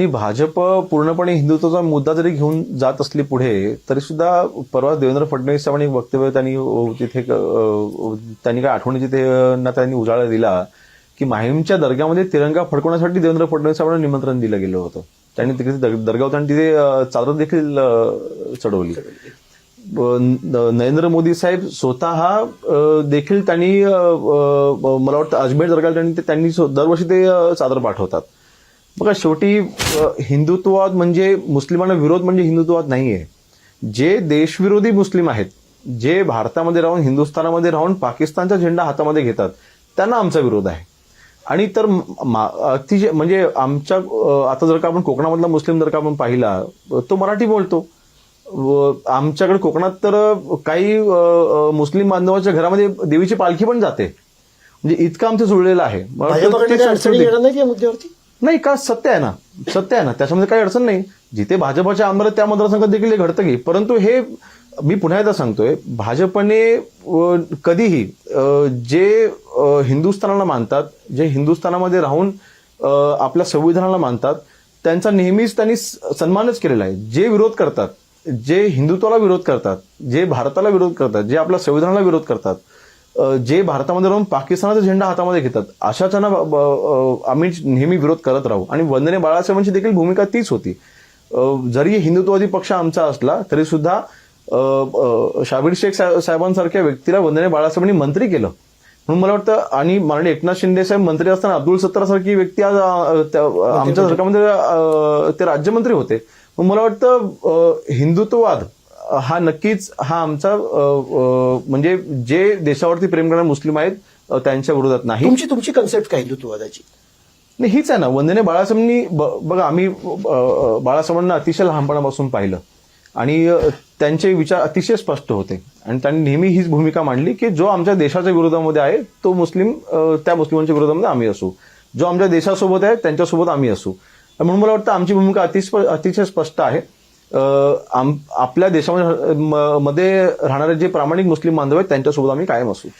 ही भाजप पूर्णपणे हिंदुत्वाचा मुद्दा जरी घेऊन जात असली पुढे तरी सुद्धा परवा देवेंद्र फडणवीस साहेबांनी वक्तव्य त्यांनी तिथे त्यांनी काय आठवणी तिथे ना त्यांनी उजाळा दिला की माहीमच्या दर्ग्यामध्ये तिरंगा फडकवण्यासाठी देवेंद्र फडणवीस साहेबांना निमंत्रण दिलं गेलं होतं. त्यांनी तिकडे दर- दर्ग्यावर त्यांनी तिथे चादर देखील चढवली. नरेंद्र मोदी साहेब स्वतः देखील त्यांनी मला वाटतं अजमेर दर्गाला त्यांनी ते- त्यांनी दरवर्षी ते चादर पाठवतात. बघा शेवटी हिंदुत्ववाद म्हणजे मुस्लिमांना विरोध म्हणजे हिंदुत्ववाद नाहीये. जे देशविरोधी मुस्लिम आहेत जे भारतामध्ये राहून हिंदुस्थानामध्ये राहून पाकिस्तानचा झेंडा हातामध्ये घेतात त्यांना आमचा विरोध आहे. आणि तर अतिशय म्हणजे आमच्या आता जर का आपण कोकणामधला मुस्लिम जर का आपण पाहिला तो मराठी बोलतो. आमच्याकडे कोकणात तर काही मुस्लिम बांधवाच्या घरामध्ये देवीची पालखी पण जाते. म्हणजे इतकं आमचं जुळलेलं आहे. नाही का सत्य आहे ना? सत्य आहे ना. त्याच्यामध्ये काही अडचण नाही. जिथे भाजपच्या आमदार त्या मतदारसंघात देखील हे घडतं की. परंतु हे मी पुन्हा एकदा सांगतोय भाजपने कधीही जे हिंदुस्थानाला मानतात जे हिंदुस्थानामध्ये राहून आपल्या संविधानाला मानतात त्यांचा नेहमीच त्यांनी स- सन्मानच केलेला आहे. जे विरोध करतात जे हिंदुत्वाला विरोध करतात जे भारताला विरोध करतात जे आपल्या संविधानाला विरोध करतात जे भारतामध्ये राहून पाकिस्तानाचा झेंडा हातामध्ये घेतात अशाच्या ना ब- ब- अ, आम्ही नेहमी विरोध करत राहू. आणि वंदने बाळासाहेबांची देखील भूमिका तीच होती. जरी हिंदुत्ववादी पक्ष आमचा असला तरी सुद्धा शाबीर शेख साहेब- साहेबांसारख्या व्यक्तीला वंदने बाळासाहेबांनी मंत्री केलं. म्हणून मला वाटतं आणि माननीय एकनाथ शिंदे साहेब मंत्री असताना अब्दुल सत्तार सारखी व्यक्ती आज आमच्या सरकारमध्ये ते राज्यमंत्री होते. मला वाटतं हिंदुत्ववाद हा नक्कीच हा आमचा म्हणजे जे देशावरती प्रेम करणारे मुस्लिम आहेत त्यांच्या विरोधात नाही. तुमची तुमची कन्सेप्ट काय हिंदुत्ववादाची नाही हीच आहे ना वंदने बाळासाहेबांनी बघा आम्ही बाळासाहेबांना अतिशय लहानपणापासून पाहिलं. आणि त्यांचे विचार अतिशय स्पष्ट होते. आणि त्यांनी नेहमी हीच भूमिका मांडली की जो आमच्या देशाच्या विरोधामध्ये आहे तो मुस्लिम त्या मुस्लिमांच्या विरोधामध्ये आम्ही असू. जो आमच्या देशासोबत आहे त्यांच्यासोबत आम्ही असू. म्हणून मला वाटतं आमची भूमिका अतिस्प अतिशय स्पष्ट आहे. आपल्या देशामध्ये म- मध्ये राहणारे जे प्रामाणिक मुस्लिम बांधव आहेत त्यांच्यासोबत आम्ही कायम असू.